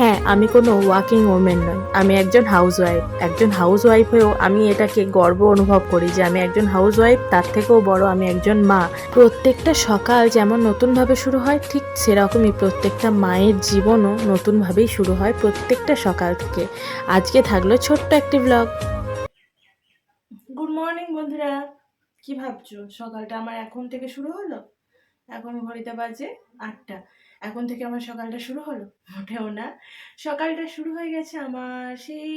হ্যাঁ আমি কোনো ওয়াকিং ওমেন নই। আমি একজন হাউস ওয়াইফ একজন হাউস ওয়াইফ হয়েও আমি এটাকে গর্ব অনুভব করি যে আমি একজন হাউস ওয়াইফ তার থেকেও বড় আমি একজন মা। প্রত্যেকটা সকাল যেমন নতুনভাবে শুরু হয়, ঠিক সেরকমই প্রত্যেকটা মায়ের জীবনও নতুনভাবেই শুরু হয় প্রত্যেকটা সকাল থেকে। আজকে থাকল ছোট্ট একটি ব্লগ গুড মর্নিং বন্ধুরা। কি ভাবছ? সকালটা আমার এখন থেকে শুরু হলো? এখন ঘড়িতে বাজে আটটা। এখন থেকে আমার সকালটা শুরু হলো? মোটেও না। সকালটা শুরু হয়ে গেছে আমার সেই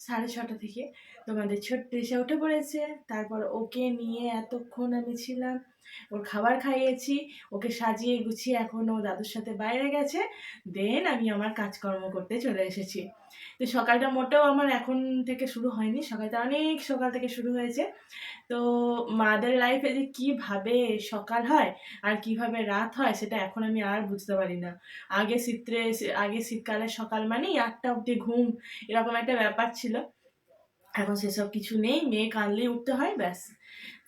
সাড়ে ছটা থেকে। তোমাদের ছোট্ট এসে উঠে পড়েছে। তারপর ওকে নিয়ে এতক্ষণ আমি ছিলাম। ওর খাবার খাইয়েছি। ওকে সাজিয়ে গুছিয়ে এখন ও দাদুর সাথে বাইরে গেছে। দেন আমি আমার কাজকর্ম করতে চলে এসেছি। তো সকালটা মোটেও আমার এখন থেকে শুরু হয়নি। সকালটা অনেক সকাল থেকে শুরু হয়েছে। তো মাদের লাইফে যে কীভাবে সকাল হয় আর কীভাবে রাত হয় সেটা এখন আমি আর বুঝতে পারি না। আগে শীতে আগে শীতকালে সকাল মানেই আটটা অবধি ঘুম, এরকম একটা ব্যাপার ছিল। এখন সেসব কিছু নেই মেয়ে কাঁদলেই উঠতে হয় ব্যাস।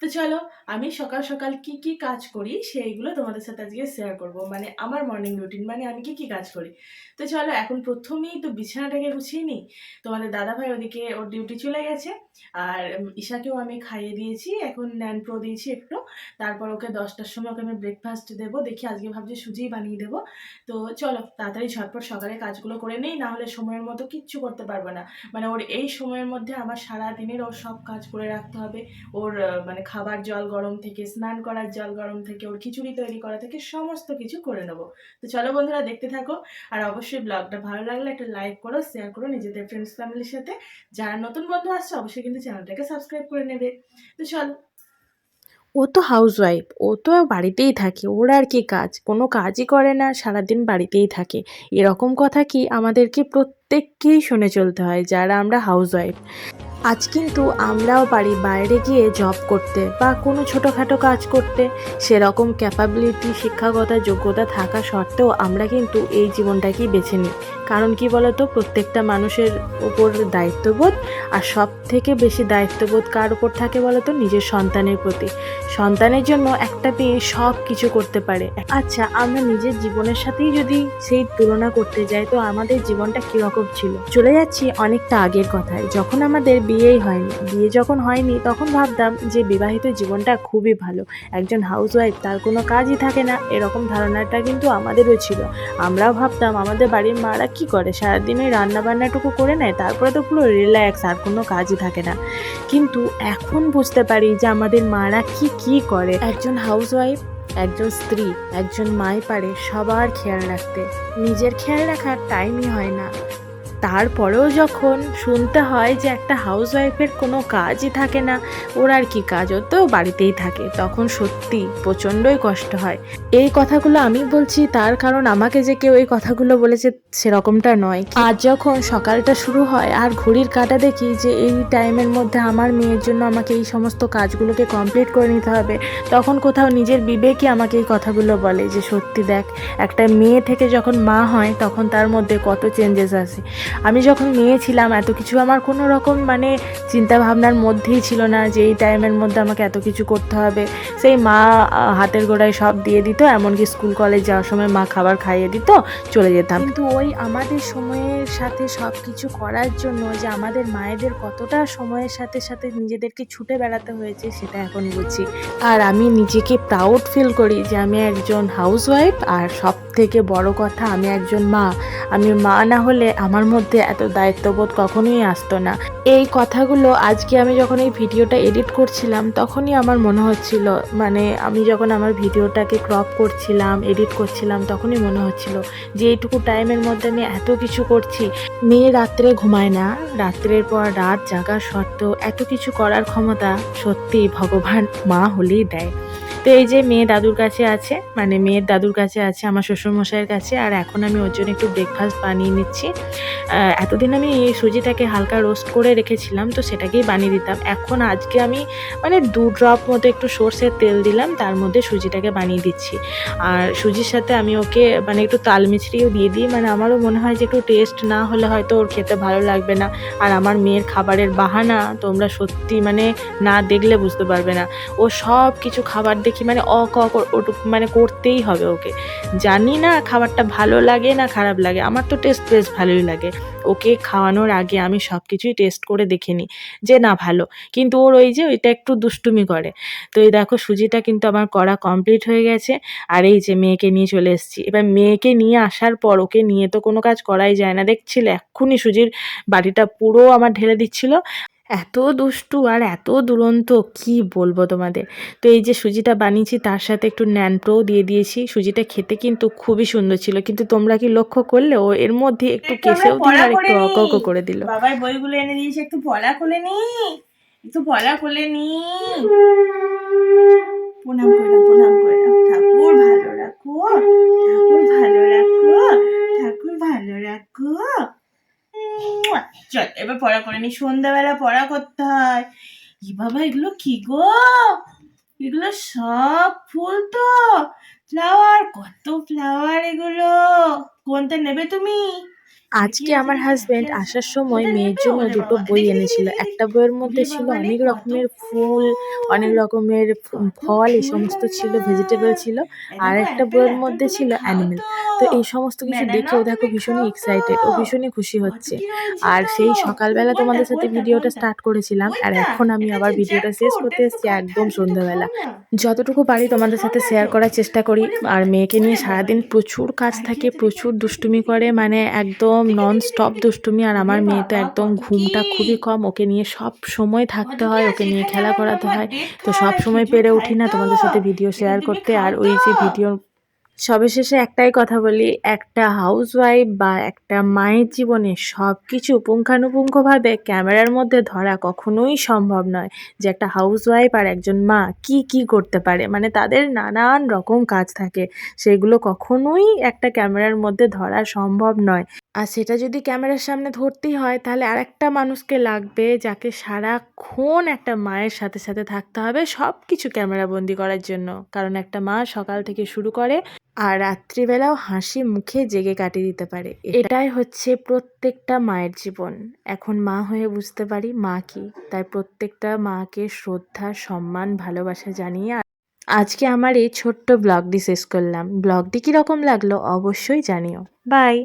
তো চলো, আমি সকাল সকাল কি কি কাজ করি সেইগুলো তোমাদের সাথে আজকে শেয়ার করব। মানে আমার মর্নিং রুটিন মানে আমি কি কি কাজ করি। তো চলো, এখন প্রথমেই তো বিছানাটাকে গুছিয়ে নিই। তোমাদের দাদাভাই ওদিকে, ওর ডিউটি চলে গেছে। আর ঈশাকেও আমি খাইয়ে দিয়েছি। এখন ন্যান প্রো দিয়েছি একটু। তারপর ওকে দশটার সময় ওকে আমি ব্রেকফাস্ট দেবো। দেখি আজকে ভাবছি সুজিই বানিয়ে দেবো। তো চলো, তাড়াতাড়ি ঝটপট সকালে কাজগুলো করে নেই, না হলে সময়ের মতো কিচ্ছু করতে পারব না। মানে ওর এই সময়ের মধ্যে আমার সারা দিনের ওর সব কাজ করে রাখতে হবে। ওর মানে খাবার জল গরম থেকে, স্নান করার জল গরম থেকে, ওর খিচুড়ি তৈরি করা থেকে সমস্ত কিছু করে নেব। তো চলো বন্ধুরা, দেখতে থাকো। আর অবশ্যই ব্লগটা ভালো লাগলে একটা লাইক করো শেয়ার করো নিজেদের ফ্রেন্ডস ফ্যামিলির সাথে। যারা নতুন বন্ধু আসছে, অবশ্যই কিন্তু চ্যানেলটাকে সাবস্ক্রাইব করে নেবে। তো চলো। ও তো হাউস ওয়াইফ ও তো বাড়িতেই থাকে, ওর আর কি কাজ? কোনো কাজই করে না, সারাদিন বাড়িতেই থাকে। এরকম কথা কি আমাদেরকে প্রত্যেককেই শুনে চলতে হয়, যারা আমরা হাউস ওয়াইফ আজ কিন্তু আমরাও পারি বাইরে গিয়ে জব করতে বা কোনো ছোটোখাটো কাজ করতে। সেরকম ক্যাপাবিলিটি শিক্ষাগত যোগ্যতা থাকা সত্ত্বেও আমরা কিন্তু এই জীবনটাকেই বেছে নিই। কারণ কি বলতো? প্রত্যেকটা মানুষের উপর দায়িত্ববোধ আর সব থেকে বেশি দায়িত্ববোধ কার উপর থাকে বলতো? নিজের সন্তানের প্রতি। সন্তানের জন্য একটা মেয়ে সব কিছু করতে পারে। আচ্ছা আমরা নিজের জীবনের সাথেই যদি সেই তুলনা করতে যাই, তো আমাদের জীবনটা কীরকম ছিল? চলে যাচ্ছি অনেকটা আগের কথায়। যখন আমাদের বিয়েই হয়নি। বিয়ে যখন হয়নি, তখন ভাবতাম যে বিবাহিত জীবনটা খুবই ভালো। একজন হাউস ওয়াইফ তার কোনো কাজই থাকে না। এরকম ধারণাটা কিন্তু আমাদেরও ছিল। আমরাও ভাবতাম, আমাদের বাড়ির মারা কি করে? সারাদিনে রান্না বান্নাটুকু করে নেয়, তারপরে তো পুরো রিল্যাক্স আর কোনো কাজই থাকে না। কিন্তু এখন বুঝতে পারি যে আমাদের মারা কি কি করে। একজন হাউস ওয়াইফ একজন স্ত্রী, একজন মায় পারে সবার খেয়াল রাখতে। নিজের খেয়াল রাখার টাইমই হয় না। তারপরেও যখন শুনতে হয় যে একটা হাউস ওয়াইফের কোনো কাজই থাকে না, ওর আর কি কাজ? ও তো বাড়িতেই থাকে। তখন সত্যি প্রচণ্ডই কষ্ট হয়। এই কথাগুলো আমি বলছি তার কারণ আমাকে যে কেউ এই কথাগুলো বলেছে সেরকমটা নয়। আজ যখন সকালটা শুরু হয় আর ঘড়ির কাটা দেখি যে এই টাইমের মধ্যে আমার মেয়ের জন্য আমাকে এই সমস্ত কাজগুলোকে কমপ্লিট করে নিতে হবে, তখন কোথাও নিজের বিবেকই আমাকে এই কথাগুলো বলে যে সত্যি দেখ, একটা মেয়ে থেকে যখন মা হয় তখন তার মধ্যে কত চেঞ্জেস আসে। আমি যখন নিয়েছিলাম এত কিছু আমার কোনো রকম মানে চিন্তা ভাবনার মধ্যেই ছিল না যে এই টাইমের মধ্যে আমাকে এত কিছু করতে হবে। সেই মা হাতের গোড়ায় সব দিয়ে দিত এমনকি স্কুল কলেজ যাওয়ার সময় মা খাবার খাইয়ে দিত চলে যেতাম। কিন্তু ওই আমাদের সময়ের সাথে সব কিছু করার জন্য যে আমাদের মায়েদের কতটা সময়ের সাথে সাথে নিজেদেরকে ছুটে বেড়াতে হয়েছে সেটা এখন বুঝছি। আর আমি নিজেকে প্রাউড ফিল করি যে আমি একজন হাউস ওয়াইফ আর সব থেকে বড় কথা, আমি একজন মা। আমি মা না হলে আমার মধ্যে এত দায়িত্ববোধ কখনোই আসতো না। এই কথাগুলো আজকে আমি যখন এই ভিডিওটা এডিট করছিলাম, তখনই আমার মনে হচ্ছিল মানে আমি যখন আমার ভিডিওটাকে ক্রপ করছিলাম, এডিট করছিলাম, তখনই মনে হচ্ছিল যে এইটুকু টাইমের মধ্যে আমি এত কিছু করছি। মেয়ে রাত্রে ঘুমায় না। রাত্রের পর রাত জাগার সত্ত্বেও এত কিছু করার ক্ষমতা সত্যি ভগবান মা হলেই দেয়। তো এই যে মেয়ে দাদুর কাছে আছে মানে মেয়ের দাদুর কাছে আছে, আমার শ্বশুরমশাইয়ের কাছে, আর এখন আমি ওর জন্য একটু ব্রেকফাস্ট বানিয়ে নিচ্ছি। এতদিন আমি এই সুজিটাকে হালকা রোস্ট করে রেখেছিলাম, তো সেটাকেই বানিয়ে দিতাম। এখন আজকে আমি মানে দু ড্রপ মতো একটু সর্ষের তেল দিলাম, তার মধ্যে সুজিটাকে বানিয়ে দিচ্ছি। আর সুজির সাথে আমি ওকে মানে একটু তাল মিছরিও দিয়ে দিই মানে আমারও মনে হয় যে একটু টেস্ট না হলে হয়তো ওর খেতে ভালো লাগবে না। আর আমার মেয়ের খাবারের বাহানা তোমরা সত্যি মানে না দেখলে বুঝতে পারবে না। ও সব কিছু খাবার দেখি মানে অক ক মানে করতেই হবে ওকে। জানি না খাবারটা ভালো লাগে না খারাপ লাগে, আমার তো টেস্ট বেশ ভালোই লাগে। ওকে খাওয়ানোর আগে আমি সব কিছুই টেস্ট করে দেখে নিই যে না ভালো। কিন্তু ওর ওই যে ওইটা একটু দুষ্টুমি করে। তো এই দেখো সুজিটা কিন্তু আমার করা কমপ্লিট হয়ে গেছে। আর এই যে মেয়েকে নিয়ে চলে এসেছি। এবার মেয়েকে নিয়ে আসার পর ওকে নিয়ে তো কোনো কাজ করাই যায় না। দেখছিলে, এক্ষুনি সুজির বাড়িটা পুরো আমার ঢেলে দিচ্ছিল। এত দুষ্টু আর এত দুরন্ত কি বলব তোমাদের? তো এই যে সুজিটা বানিয়েছি তার সাথে একটু ন্যানপ্রোও দিয়ে দিয়েছি। সুজিটা খেতে কিন্তু খুবই সুন্দর ছিল কিন্তু তোমরা কি লক্ষ্য করলে ও এর মধ্যে একটু কেসেও দিল আর একটু অকক অক অক করে দিল। বাবার বইগুলো এনে দিয়েছে একটু পড়া খুলে নি একটু পড়া খুলে নি প্রণাম করে দাও, প্রণাম করে দাও। ঠাকুর ভালো রাখো ঠাকুর ভালো রাখো ঠাকুর ভালো রাখো মুয়া। চল এবার পড়া করে নি। সন্ধ্যাবেলা পড়া করতে হয়। ই বাবা, এগুলো কি গো? এগুলো সব ফুল তো। ফ্লাওয়ার, কত ফ্লাওয়ার এগুলো। কোনটা নেবে তুমি? আজকে আমার হাজবেন্ড আসার সময় মেয়ের জন্য দুটো বই এনেছিল। একটা বইয়ের মধ্যে ছিল অনেক রকমের ফুল, অনেক রকমের ফল, এই সমস্ত ছিল ভেজিটেবল ছিল। আর একটা বইয়ের মধ্যে ছিল অ্যানিমেল তো এই সমস্ত কিছু দেখে ও দেখো ভীষণই এক্সাইটেড ও ভীষণই খুশি হচ্ছে। আর সেই সকালবেলা তোমাদের সাথে ভিডিওটা স্টার্ট করেছিলাম, আর এখন আমি আবার ভিডিওটা শেষ করতে এসেছি একদম সন্ধ্যাবেলা। যতটুকু পারি তোমাদের সাথে শেয়ার করার চেষ্টা করি। আর মেয়েকে নিয়ে সারাদিন প্রচুর কাজ থাকে, প্রচুর দুষ্টুমি করে মানে একদম নন স্টপ দুষ্টুমি আর আমার মেয়ে তো একদম ঘুমটা খুবই কম। ওকে নিয়ে সব সময় থাকতে হয়, ওকে নিয়ে খেলা করাতে হয়। তো সব সময় পেরে উঠি না তোমাদের সাথে ভিডিও শেয়ার করতে। আর ওই যে ভিডিও সবে শেষে একটাই কথা বলি, একটা হাউসওয়াইফ বা একটা মায়ের জীবনে সব কিছু পুঙ্খানুপুঙ্খভাবে ক্যামেরার মধ্যে ধরা কখনোই সম্ভব নয় যে একটা হাউসওয়াইফ আর একজন মা কি কি করতে পারে। মানে তাদের নানান রকম কাজ থাকে, সেগুলো কখনোই একটা ক্যামেরার মধ্যে ধরা সম্ভব নয়। আর সেটা যদি ক্যামেরার সামনে ধরতেই হয়, তাহলে আরেকটা মানুষকে লাগবে যাকে সারাক্ষণ একটা মায়ের সাথে সাথে থাকতে হবে সব কিছু ক্যামেরাবন্দি করার জন্য। কারণ একটা মা সকাল থেকে শুরু করে আর রাত্রিবেলাও হাসি মুখে জেগে কাটিয়ে দিতে পারে। এটাই হচ্ছে প্রত্যেকটা মায়ের জীবন। এখন মা হয়ে বুঝতে পারি মা কি। তাই প্রত্যেকটা মাকে শ্রদ্ধা, সম্মান, ভালোবাসা জানিয়ে আজকে আমার এই ছোট্ট ব্লগটি শেষ করলাম। ব্লগটি কীরকম লাগল অবশ্যই জানিও। বাই।